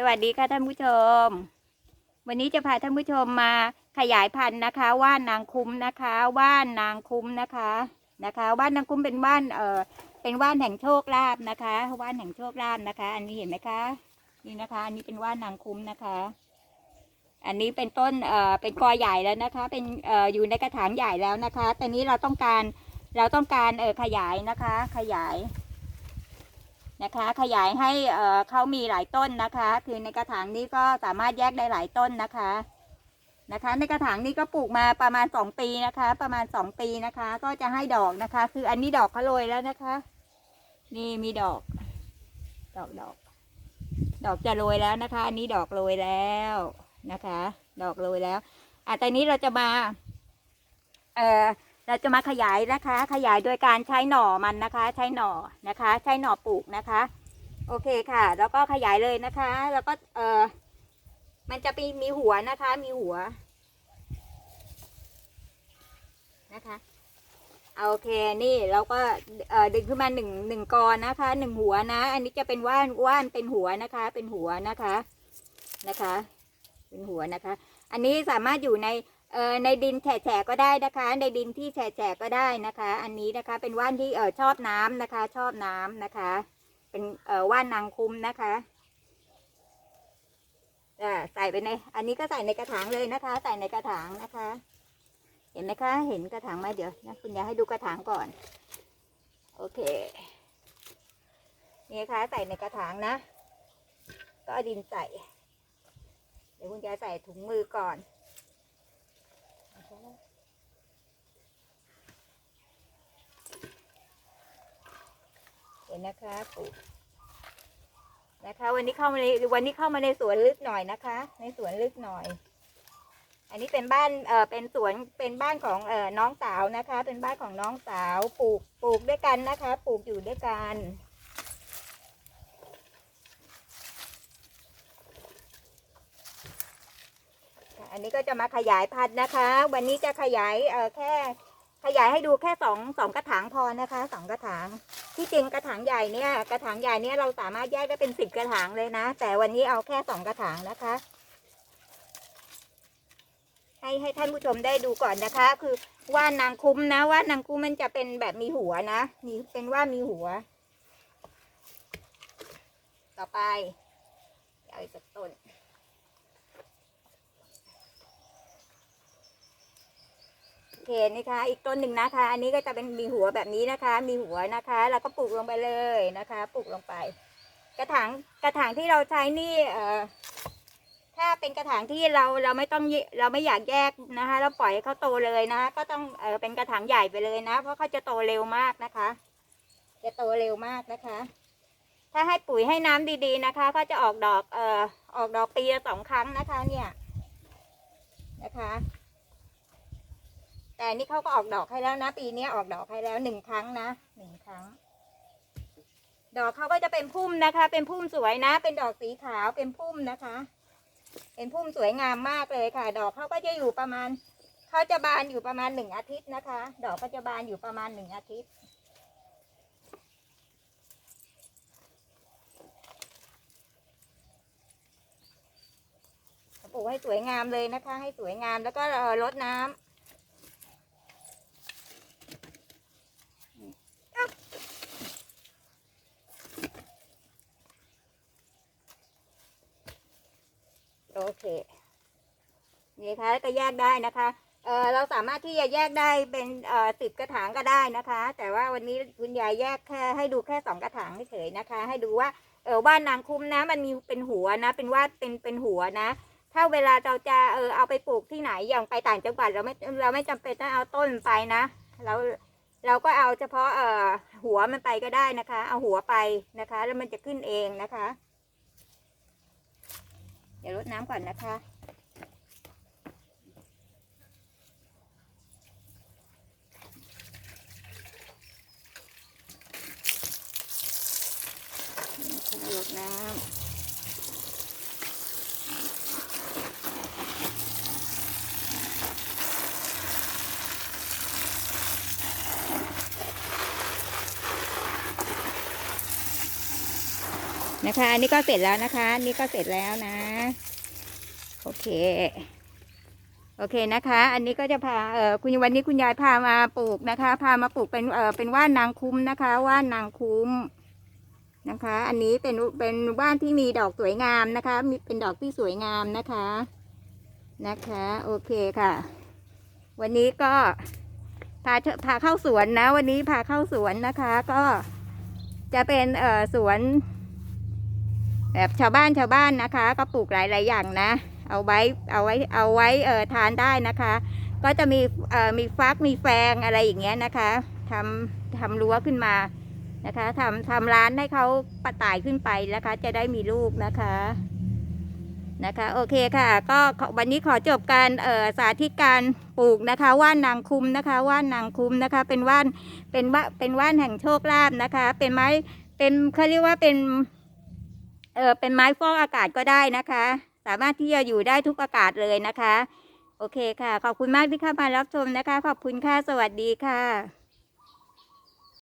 สวัสดีค่ะท่านผู้ชม วันนี้จะพาท่านผู้ชมมาขยายพันธุ์นะคะ ว่านนางคุ้มนะคะว่านนางคุ้มนะคะนะคะ ว่านนางคุ้มเป็นว่านเอ่อเป็นว่านแห่งโชคลาภนะคะว่านแห่งโชคลาภนะคะ อันนี้เห็นไหมคะ นี่นะคะอันนี้เป็นว่านนางคุ้มนะคะ อันนี้เป็นต้นเอ่อเป็นกอใหญ่แล้วนะคะ เป็นเอ่ออยู่ในกระถางใหญ่แล้วนะคะ แต่นี้เราต้องการเราต้องการเอ่อขยายนะคะ ขยาย นะคะ ขยายให้เขามีหลายต้นนะคะ คือในกระถางนี้ก็สามารถแยกได้หลายต้นนะคะนะคะ ในกระถางนี้ก็ปลูกมาประมาณสองปีนะคะ ประมาณสองปีนะคะ ก็จะให้ดอกนะคะ คืออันนี้ดอกเขาโรยแล้วนะคะ นี่มีดอก ดอกดอก ดอกจะโรยแล้วนะคะ อันนี้ดอกโรยแล้วนะคะ ดอกโรยแล้วอะตอนนี้เราจะมา เอ่อ เราจะมาขยายนะคะ ขยายโดยการใช้หน่อมันนะคะ ใช้หน่อนะคะ ใช้หน่อปลูกนะคะ โอเคค่ะ แล้วก็ขยายเลยนะคะ แล้วก็เออมันจะมีมีหัวนะคะ มีหัวนะคะเอาโอเคนี่เราก็เอ่อดึงขึ้นมาหนึ่งหนึ่งกรนะคะหนึ่งหัวนะ อันนี้จะเป็นว่านว่านเป็นหัวนะคะ เป็นหัวนะคะนะคะ เป็นหัวนะคะ อันนี้สามารถอยู่ใน เอ่อในดินแฉะก็ได้นะคะ ในดินที่แฉะก็ได้นะคะ อันนี้นะคะเป็นว่านที่เอ่อชอบน้ำนะคะ ชอบน้ำนะคะ เป็นเอ่อว่านนางคุ้มนะคะอ่าใส่ไปใน อันนี้ก็ใส่ในกระถางเลยนะคะ ใส่ในกระถางนะคะ เห็นไหมคะ เห็นกระถางไหมเดี๋ยวนะคุณยายให้ดูกระถางก่อน โอเค นี่คะใส่ในกระถางนะ ก็ดินใส่ เดี๋ยวคุณยายใส่ถุงมือก่อน เห็นนะคะปลูกนะคะ วันนี้เข้ามาในวันนี้เข้ามาในสวนลึกหน่อยนะคะ ในสวนลึกหน่อย อันนี้เป็นบ้านเอ่อเป็นสวนเป็นบ้านของเอ่อน้องสาวนะคะ เป็นบ้านของน้องสาวปลูกปลูกด้วยกันนะคะ ปลูกอยู่ด้วยกัน นนี้ก็จะมาขยายพันธุ์นะคะ วันนี้จะขยายเอ่อแค่ ขยายให้ดูแค่สองสองกระถางพอนะคะสองกระถาง ที่จริงกระถางใหญ่เนี่ยกระถางใหญ่เนี่ยเราสามารถแยกได้เป็นสิบกระถางเลยนะ แต่วันนี้เอาแค่สองกระถางนะคะ ให้ให้ท่านผู้ชมได้ดูก่อนนะคะ คือว่านนางคุ้มนะว่านนางคุ้มมันจะเป็นแบบมีหัวนะมีเป็นว่ามีหัว ต่อไปเอาอีกสักต้น โอ เคนะคะ อีกต้นหนึ่งนะคะ อันนี้ก็จะเป็นมีหัวแบบนี้นะคะ มีหัวนะคะ แล้วก็ปลูกลงไปเลยนะคะปลูกลงไป กระถางกระถางที่เราใช้นี่เอ่อถ้าเป็นกระถางที่เราเราไม่ต้องเราไม่อยากแยกนะคะ เราปล่อยให้เขาโตเลยนะ ก็ต้องเออเป็นกระถางใหญ่ไปเลยนะ เพราะเขาจะโตเร็วมากนะคะ จะโตเร็วมากนะคะ ถ้าให้ปุ๋ยให้น้ำดีๆนะคะก็จะออกดอกเอ่อออกดอกปีละสองครั้งนะคะ เนี่ยนะคะ แต่นี่เขาก็ออกดอกให้แล้วนะ ปีนี้ออกดอกให้แล้วหนึ่งครั้งนะหนึ่งครั้ง ดอกเขาก็จะเป็นพุ่มนะคะ เป็นพุ่มสวยนะ เป็นดอกสีขาวเป็นพุ่มนะคะ เป็นพุ่มสวยงามมากเลยค่ะ ดอกเขาก็จะอยู่ประมาณเขาจะบานอยู่ประมาณหนึ่งอาทิตย์นะคะ ดอกก็จะบานอยู่ประมาณหนึ่งอาทิตย์ปลูกให้สวยงามเลยนะคะ ให้สวยงามแล้วก็รดน้ำ โอเคนี่ค่ะก็แยกได้นะคะเออเราสามารถที่จะแยกได้เป็นเอ่อสิบกระถางก็ได้นะคะ แต่ว่าวันนี้คุณยายแยกแค่ให้ดูแค่สองกระถางเฉยๆนะคะ ให้ดูว่าเออว่านนางคุ้มนะ มันมีเป็นหัวนะ เป็นว่าเป็นเป็นหัวนะ ถ้าเวลาเราจะเออเอาไปปลูกที่ไหนอย่างไปต่างจังหวัดเราไม่เราไม่จำเป็นต้องเอาต้นไปนะเราเราก็เอาเฉพาะเอ่อหัวมันไปก็ได้นะคะ เอาหัวไปนะคะ แล้วมันจะขึ้นเองนะคะ เดี๋ยวรดน้ำก่อนนะคะ รดน้ำ นะคะ อันนี้ก็เสร็จแล้วนะคะอันนี่ก็เสร็จแล้วนะ โอเค โอเคนะคะ อันนี้ก็จะพาเออคุณวันนี้คุณยายพามาปลูกนะคะ พามาปลูกเป็นเออเป็นว่านนางคุ้มนะคะ ว่านนางคุ้มนะคะ อันนี้เป็นเป็นว่านที่มีดอกสวยงามนะคะ มีเป็นดอกที่สวยงามนะคะ นะคะ โอเคค่ะ วันนี้ก็พาพาเข้าสวนนะ วันนี้พาเข้าสวนนะคะ ก็จะเป็นเออสวน แบบชาวบ้านชาวบ้านนะคะ ก็ปลูกหลายๆอย่างนะ เอาไว้เอาไว้เอาไว้เอ่อทานได้นะคะ ก็จะมีเอ่อมีฟักมีแฟงอะไรอย่างเงี้ยนะคะทำทำรั้วขึ้นมานะคะทำทำร้านให้เขาปะต่ายขึ้นไปนะคะ จะได้มีลูกนะคะนะคะโอเคค่ะ ก็วันนี้ขอจบการเอ่อสาธิตการปลูกนะคะว่านนางคุมนะคะว่านนางคุมนะคะ เป็นว่านเป็นว่าเป็นว่านแห่งโชคลาภนะคะ เป็นไม้เป็นเขาเรียกว่าเป็น เออเป็นไม้ฟอกอากาศก็ได้นะคะ สามารถที่จะอยู่ได้ทุกอากาศเลยนะคะ โอเคค่ะ ขอบคุณมากที่เข้ามารับชมนะคะ ขอบคุณค่ะ สวัสดีค่ะ